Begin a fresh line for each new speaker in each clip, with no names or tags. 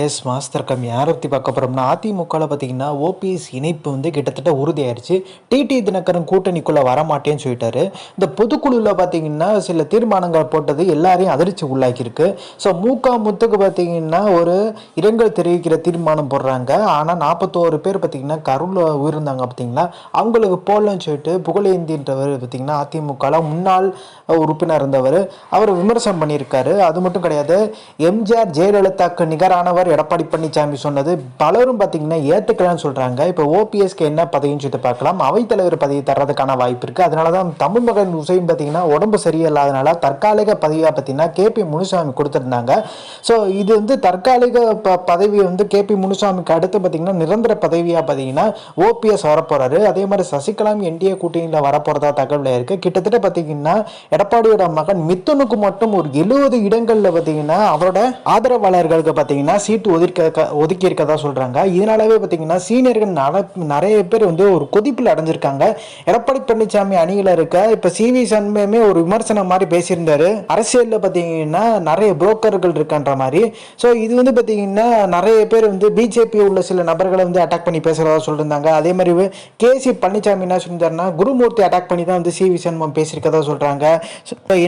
Yes master come யாரை பற்றி பார்க்க போகிறோம்னா அதிமுகவில் பார்த்தீங்கன்னா ஓபிஎஸ் இணைப்பு வந்து கிட்டத்தட்ட உறுதியாயிருச்சு. டிடி தினகரன் கூட்டணிக்குள்ளே வரமாட்டேன்னு சொல்லிட்டாரு. இந்த பொதுக்குழுவில் பார்த்தீங்கன்னா சில தீர்மானங்கள் போட்டது எல்லாரையும் அதிர்ச்சி உள்ளாக்கியிருக்கு. ஸோ மூகா முத்துக்கு பார்த்தீங்கன்னா ஒரு இரங்கல் தெரிவிக்கிற தீர்மானம் போடுறாங்க. ஆனால் நாற்பத்தோரு பேர் பார்த்தீங்கன்னா கருளில் உயிர்ந்தாங்க பார்த்தீங்களா? அவங்களுக்கு போடலன்னு சொல்லிட்டு புகழேந்தின்றவர் பார்த்தீங்கன்னா அதிமுகவில் முன்னாள் உறுப்பினர் இருந்தவர். அவர் விமர்சனம் பண்ணியிருக்காரு. அது மட்டும் கிடையாது எம்ஜிஆர் ஜெயலலிதாவுக்கு நிகரானவர் எடப்பாடி பழனிசாமி சொன்னது பலரும் பார்த்தீங்கன்னா ஏற்றுக்கலாம்னு சொல்கிறாங்க இப்போ ஓபிஎஸ்க்கு என்ன பதவின்னு சொல்லிட்டு பார்க்கலாம். அவைத்தலைவர் பதவி தர்றதுக்கான வாய்ப்பு இருக்குது அதனால தான் தமிழ் மகன் உசைன் பார்த்தீங்கன்னா உடம்பு சரியில்லாதனால தற்காலிக பதவியாக பார்த்தீங்கன்னா கேபி முனுசாமி கொடுத்துருந்தாங்க. ஸோ இது வந்து தற்காலிக ப பதவி வந்து கே பி முனுசாமிக்கு அடுத்து பார்த்தீங்கன்னா நிரந்தர பதவியாக பார்த்தீங்கன்னா ஓபிஎஸ் வரப்போறாரு. அதே மாதிரி சசிகலாம் என்டிஏ கூட்டணியில் வரப்போறதா தகவல் இருக்குது கிட்டத்தட்ட பார்த்தீங்கன்னா எடப்பாடியோட மகன் மித்துனுக்கு மட்டும் ஒரு எழுபது இடங்களில் பார்த்தீங்கன்னா அவரோட ஆதரவாளர்களுக்கு பார்த்தீங்கன்னா சீட்டு ஒதுக்க ஒதுக்கி இருக்கதா இதனாலவே பார்த்தீங்கன்னா சீனியர்கள் நட- நிறைய பேர் வந்து ஒரு கொதிப்பில் அடைஞ்சிருக்காங்க. எடப்பாடி பழனிசாமி அணியில் இருக்க இப்போ சிவி சண்முகமே ஒரு விமர்சனம் மாதிரி பேசியிருந்தாரு. அரசியலில் பார்த்தீங்கன்னா நிறைய புரோக்கர்கள் இருக்கான்ற மாதிரி. ஸோ இது வந்து பார்த்தீங்கன்னா நிறைய பேர் வந்து பிஜேபி உள்ள சில நபர்களை வந்து அட்டாக் பண்ணி பேசுகிறதா சொல்லியிருந்தாங்க அதே மாதிரி கேசி பழனிசாமி என்ன சொல்லியிருந்தாருன்னா குருமூர்த்தி அட்டாக் பண்ணி தான் வந்து சி வி சண்முகம் பேசியிருக்கதா சொல்கிறாங்க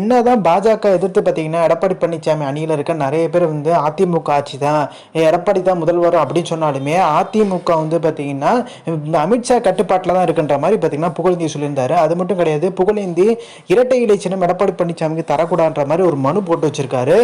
என்னதான் பாஜக எதிர்த்து பார்த்தீங்கன்னா எடப்பாடி பழனிசாமி அணியில் இருக்க நிறைய பேர் வந்து அதிமுக ஆட்சி தான். எடப்பாடி தான் முதல்வர் அப்படின்னு சொன்னாலுமே அதிமுக வந்து பார்த்தீங்கன்னா அமித்ஷா கட்டுப்பாட்டில் தான் இருக்குன்ற மாதிரி பார்த்தீங்கன்னா புகழேந்தி சொல்லியிருந்தாரு. அது மட்டும் கிடையாது புகழேந்தி இரட்டை இலை சின்னம் எடப்பாடி பழனிசாமிக்கு தரக்கூடாதுன்ற மாதிரி ஒரு மனு போட்டு வச்சிருக்காரு.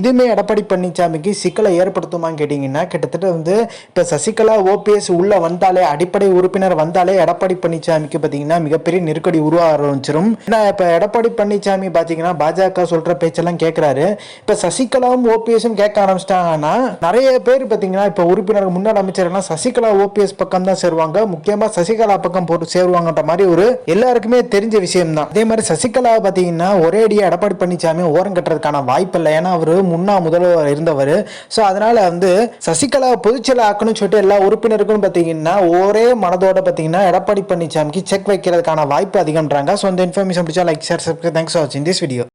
இதுவுமே எடப்பாடி பழனிசாமிக்கு சிக்கலை ஏற்படுத்துமான்னு கேட்டிங்கன்னா கிட்டத்தட்ட வந்து இப்போ சசிகலா ஓபிஎஸ் உள்ளே வந்தாலே அடிப்படை உறுப்பினர் வந்தாலே எடப்பாடி பழனிசாமிக்கு பார்த்தீங்கன்னா மிகப்பெரிய நெருக்கடி உருவாக ஆரம்பிச்சிடும் ஏன்னா இப்போ எடப்பாடி பழனிசாமி பார்த்தீங்கன்னா பாஜக சொல்கிற பேச்செல்லாம் கேட்குறாரு இப்போ சசிகலாவும் ஓபிஎஸும் கேட்க ஆரம்பிச்சிட்டாங்கன்னா நிறைய பேர் பார்த்தீங்கன்னா இப்போ உறுப்பினர் முன்னாள் அமைச்சர்லாம் சசிகலா ஓபிஎஸ் பக்கம் தான் சேருவாங்க. முக்கியமாக சசிகலா பக்கம் போட்டு சேருவாங்கன்ற மாதிரி ஒரு எல்லாருக்குமே தெரிஞ்ச விஷயம் தான் அதே மாதிரி சசிகலா பார்த்தீங்கன்னா ஒரே அடியாக எடப்பாடி பழனிசாமி ஓரம் கட்டுறதுக்கான வாய்ப்பு இல்லை. ஏன்னா அவர் முன்னா முதல்வர் இருந்தவர். ஸோ அதனால வந்து சசிகலா பொதுச்செயலாக ஆக்கணும்னு சொல்லிட்டு எல்லா உறுப்பினருக்கும் பார்த்தீங்கன்னா ஒரே மனதோட பார்த்தீங்கன்னா எடப்பாடி பழனிசாமிக்கு செக் வைக்கிறதுக்கான வாய்ப்பு அதிகம்ன்றாங்க. ஸோ இந்த இன்ஃபர்மேஷன் பிடிச்சா like share subscribe thanks for வாட்சிங் திஸ் வீடியோ